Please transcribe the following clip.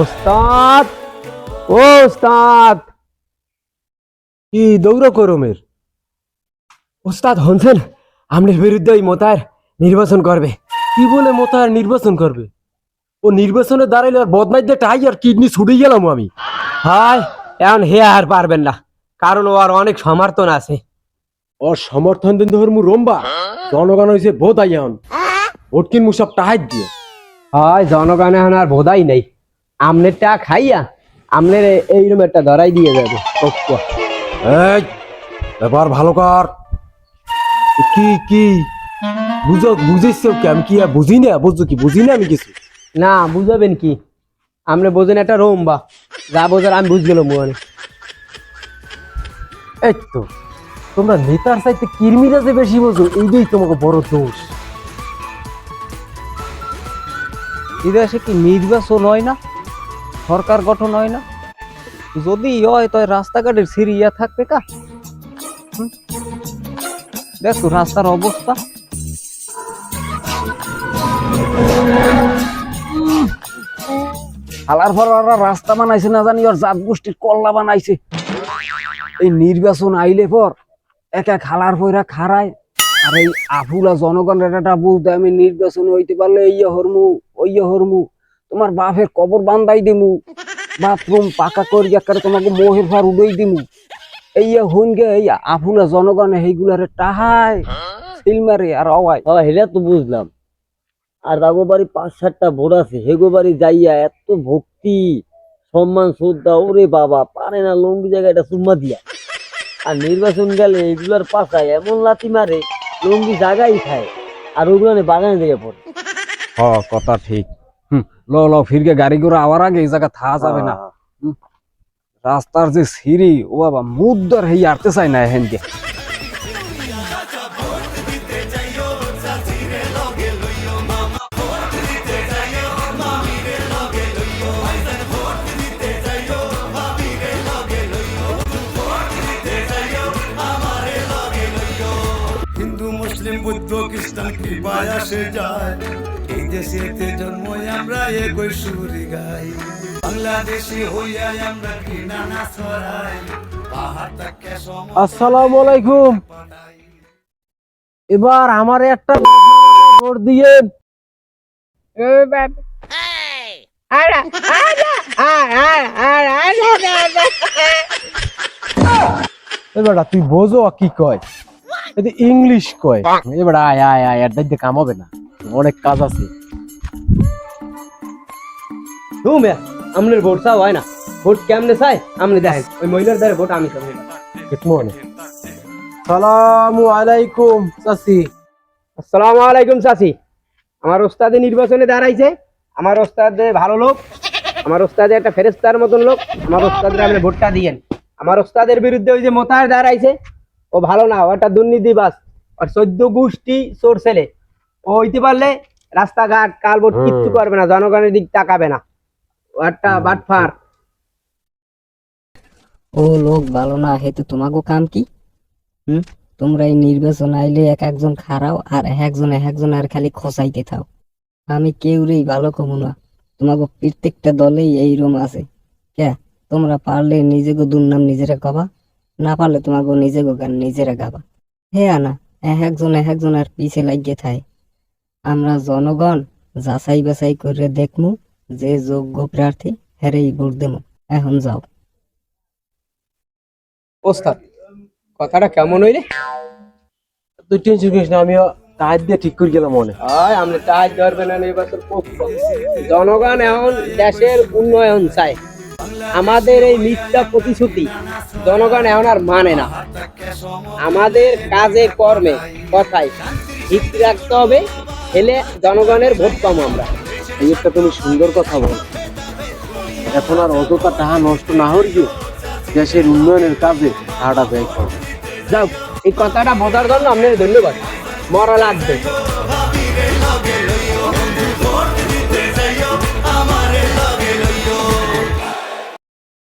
ওস্তাদ ও ওস্তাদ। কি দৌড় করমের ওস্তাদ হনছেন, আমনের বিরুদ্ধে ওই মোতায়ের নির্বাচন করবে। কি বলে মোতায়ের নির্বাচন করবে? ও নির্বাচনে দাঁড়াইলে আর বদনাই দিয়ে টাই আর কিডনি ছুটে গেলাম আমি। হাই এখন হে আর পারবেন না। কারণ ও আর অনেক সমর্থন আছে। ওর সমর্থন দিন ধর্মু রম্বা। জনগণ হয়েছে বোধাই এখন। ভোট কিনবো সব টাহাই দিয়ে। হয়, জনগণ এখন আর বোধাই নেই। আমনের টা খাইয়া আমনের এইরকম একটা ধরাই দিয়ে যাবে। এই ব্যাপার ভালো কর। কি কি? বুঝো বুঝিস কি? আমি কি বুঝি না বুঝছ কি? বুঝি না আমি কিছু? না বুঝাবেন কি? আপনি বোঝেন একটা রোম্বা যা বোঝার আমি বুঝ গেলাম মনে এই তো তোমরা নেতার চাইতে কিরমিরা যে বেশি বোঝো? এইটাই তোমাকে বড় দোষ। বিদেশে কি নির্বাচন হয় না? সরকার গঠন হয় না। যদি হয় তো রাস্তাঘাটের সিরিয়া থাকবে কা? দেখো রাস্তার অবস্থা। হালার ফালারা রাস্তা বানাইছে না জানি, ওর জাত গোষ্ঠীর কল্লা বানাইছে। এই নির্বাচন আইলে পর এক এক হালার ফইরা খাড়ায়। আর এই আফুলা জনগণের একটা বুঝতে আমি নির্বাচনে হইতে পারলে এই হরমু, ওই হরমু। তোমার বাপের কবর বান্ধাই দিমু। বাথরুম পাকা করি একারে তোমাকে মোহের ফার উড়াই দিমু। এই হুন গে এই আফুলা জনগণে এইগুলারে টাহায় সিল মারে আর অওয়াই। হ্যাঁ হেলে তো বুঝলাম। আর রাগো বাড়ি পাঁচ সাতটা ভোট আছে হেগো বাড়ি যাইয়া এত ভক্তি সম্মান শ্রদ্ধা ওরে বাবা পারে না লঙ্গি জায়গাটা চুম্মা দিয়া। আর নির্বাচন গেলে এগুলার পাশায় এমন লাথি মারে লঙ্গি জায়গায় খায় আর ওগুলো বাগানে দিকে পড়ে। হ কথা ঠিক। ল ল ফিরকে গাড়ি করে আওয়ার আগে এই জায়গা থা যাবে না। রাস্তার যে সিঁড়ি ও বাবা মুদ্দার হেই আরতে চাই না হেন দিয়ে হিন্দু মুসলিম বৌদ্ধ খ্রিস্টান কৃপায় আসে যায়। দেশেতে জন্ম আমরা একই সুরি গাই। বাংলাদেশি হইয়া আমরা ঘৃণা না ছড়াই আসসালামু আলাইকুম। এবার আমার একটা ভোট দিয়ে এবারটা তুই বোঝো কি কয়। ইংলিশ কয়। এবার আয় আয় আয় আর দেখতে কাম হবে না। অনেক কাজ আছে। তুমি আমনের ভোট চাও হয় না। ভোট কেমনে চাই? আমনে দেখেন ওই মহিলার দ্বারা ভোট আমি সালামু আলাইকুম চাচি। আসসালামু আলাইকুম চাচি। আমার ওস্তাদে নির্বাচনে দাঁড়াইছে। আমার ওস্তাদে ভালো লোক। আমার ওস্তাদে একটা ফেরেস্তার মতন লোক। আমার ওস্তাদের আপনি ভোটটা দিয়েন। আমার ওস্তাদের বিরুদ্ধে ওই যে মোতার দাঁড়াইছে ও ভালো না ও একটা দুর্নীতিবাস আর চোদ্দ গোষ্ঠী চোর ছেলে। ও হইতে পারলে রাস্তাঘাট কালবোর্ড কিচ্ছু করবে না জনগণের দিক তাকাবে না। ও লোক ভালো না, হেতু তোমাকে কাম কি? হুম? তোমরা এই নির্বাচন আইলে এক একজন খারাও আর এক একজন এক একজন আর খালি খসাইতে থাও। আমি ভালো কমু না। প্রত্যেকটা দলেই এই রুম আছে। কে তোমরা পারলে নিজেকে দুর্নাম নিজেরা গাবা, না পারলে তোমাকে গান নিজেরা গাবা। হে আনা, এক একজন এক একজন আর পিছে লাগিয়ে থাই। আমরা জনগণ যাচাই বাছাই করে দেখমু। যে যোগ্য প্রার্থী হেরেই ভোট দেমু এখন যাও। ওস্তাদ কথাটা কেমন হইলে? তুই টেনশন করিস না আমি টাইট দিয়ে ঠিক করে গেলাম মনে। হয় আমরা টাইট ধরবে না করব। জনগণ এখন দেশের উন্নয়ন চায়। আমাদের এই মিথ্যা প্রতিশ্রুতি জনগণ এখন আর মানে না। আমাদের কাজে কর্মে কথায় ঠিক রাখতে হবে এলে জনগণের ভোট পাবো আমরা। এই একটা তুমি সুন্দর কথা বল। এখন আর অতটা তাহা নষ্ট না হইবে দেশের উন্নয়নের কাজে হাড়া ব্যয় করো। যাও, এই কথাটা বোঝার জন্য আপনার ধন্যবাদ। মরা লাগবে।